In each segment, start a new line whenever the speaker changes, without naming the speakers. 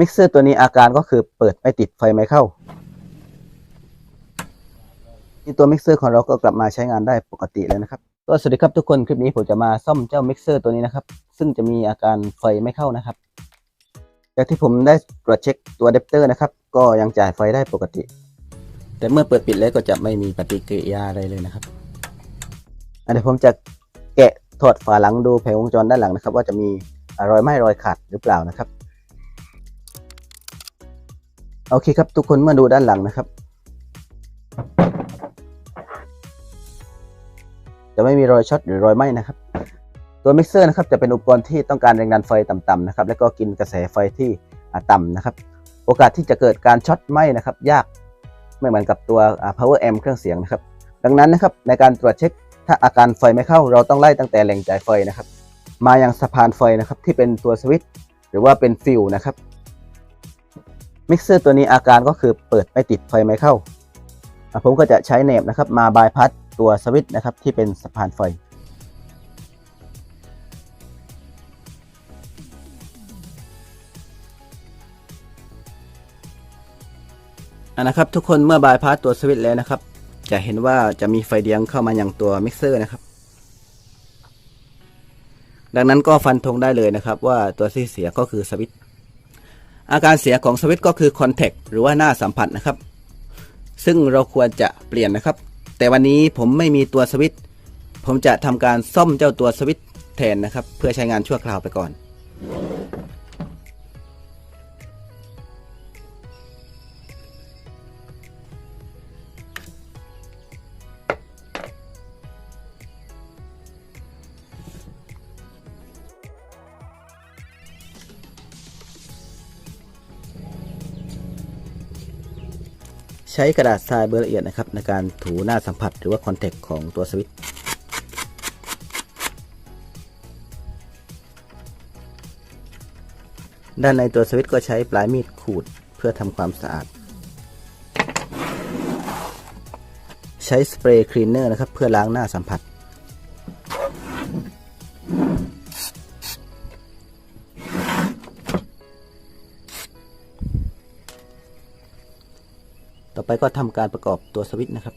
มิกเซอร์ตัวนี้อาการก็คือเปิดไม่ติดไฟไม่เข้าที่ตัวมิกเซอร์ของเราก็กลับมาใช้งานได้ปกติแล้วนะครับก็สวัสดีครับทุกคนคลิปนี้ผมจะมาซ่อมเจ้ามิกเซอร์ตัวนี้นะครับ ซึ่งจะมีอาการไฟไม่เข้านะครับ จากที่ผมได้ตรวจเช็คตัวอะแดปเตอร์นะครับ ก็ยังจ่ายไฟได้ปกติ แต่เมื่อเปิดปิดแล้วก็จะไม่มีปฏิกิริยาอะไรเลยนะครับอันเดี๋ยวผมจะแกะถอดฝาหลังดูแผงวงจรด้านหลังนะครับ ว่าจะมีรอยไหม้รอยขาดหรือเปล่านะครับ โอเคครับ ทุกคนเมื่อดูด้านหลังนะครับ จะไม่มีรอยช็อตหรือรอยไหม้นะครับ ตัวมิกเซอร์นะครับจะเป็นอุปกรณ์ที่ต้องการแรงดันไฟต่ำๆนะครับ แล้วก็กินกระแสไฟที่อ่าต่ำนะครับ โอกาสที่จะเกิดการช็อตไหม้นะครับ ยากไม่เหมือนกับตัว power amp เครื่องเสียงนะครับ ดังนั้นนะครับในการตรวจเช็คถ้าอาการไฟไม่เข้า เราต้องไล่ตั้งแต่แหล่งจ่ายไฟนะครับ มายังสะพานไฟนะครับที่เป็นตัวสวิตช์หรือว่าเป็นฟิวนะครับ มิกเซอร์ตัวนี้อาการก็คือเปิดไม่ติดไฟไม่เข้า ผมก็จะใช้เนบนะครับมาบายพัดตัวสวิตช์นะครับที่เป็นสะพานไฟอะนะครับทุกคนเมื่อบายพาสตัวสวิตช์แล้วนะครับ จะเห็นว่าจะมีไฟเดียงเข้ามาอย่างตัวมิกเซอร์นะครับ ดังนั้นก็ฟันธงได้เลยนะครับ ว่าตัวที่เสียก็คือสวิตช์ อาการเสียของสวิตช์ก็คือคอนแทคหรือว่าหน้าสัมผัสนะครับ ซึ่งเราควรจะเปลี่ยนนะครับ แต่วันนี้ผมไม่มีตัวสวิตช์ผมจะทำการซ่อมเจ้าตัวสวิตช์แทนนะครับ เพื่อใช้งานชั่วคราวไปก่อน ใช้กระดาษทรายเบอร์ละเอียดนะครับในการถูหน้าสัมผัสหรือว่าคอนแทคของตัวสวิตช์ด้านในตัวสวิตช์ก็ใช้ปลายมีดขูดเพื่อทำความสะอาด ใช้สเปรย์คลีนเนอร์นะครับเพื่อล้างหน้าสัมผัส ต่อไปก็ทำการประกอบตัวสวิตช์นะครับ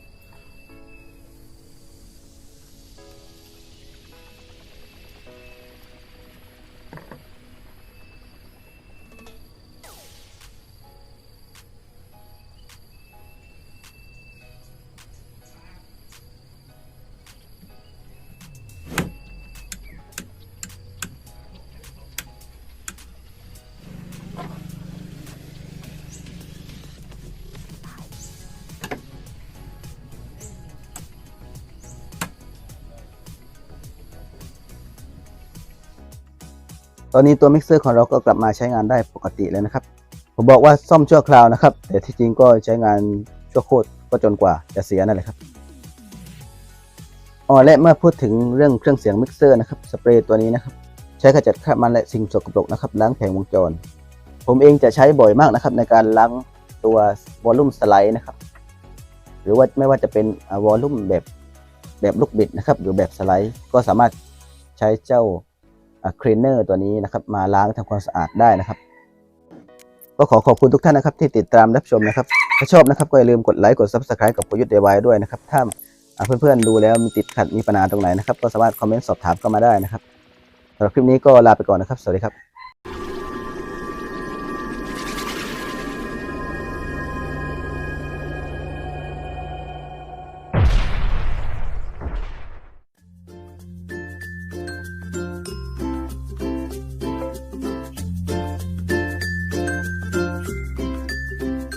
ตอนนี้ตัวมิกเซอร์ของเราก็กลับมาใช้งานได้ปกติแล้วนะครับ ผมบอกว่าซ่อมชั่วคราวนะครับ แต่ที่จริงก็ใช้งานชั่วโคตรก็จนกว่าจะเสียนั่นแหละครับอ๋อและเมื่อพูดถึงเรื่องเครื่องเสียงมิกเซอร์นะครับสเปรย์ตัวนี้นะครับ ใช้ขจัดคราบมันและสิ่งสกปรกนะครับล้างแผงวงจร ผมเองจะใช้บ่อยมากนะครับ ในการล้างตัววอลลุ่มสไลด์นะครับหรือว่าไม่ว่าจะเป็นวอลลุ่มแบบแบบลูกบิดนะครับ หรือแบบสไลด์ก็สามารถใช้เจ้า คลีนเนอร์ตัวนี้นะครับ มาล้างทำความสะอาดได้นะครับ ก็ขอขอบคุณทุกท่านนะครับ ที่ติดตามรับชมนะครับ ถ้าชอบนะครับก็อย่าลืมกดไลค์กด Subscribe กับพยุทธ์เดวายด้วยนะครับ ถ้าอ่าเพื่อนๆดูแล้วมีติดขัดมีปัญหาตรงไหนนะครับ ก็สามารถคอมเมนต์สอบถามเข้ามาได้นะครับสำหรับคลิปนี้ก็ลาไปก่อนนะครับ สวัสดีครับ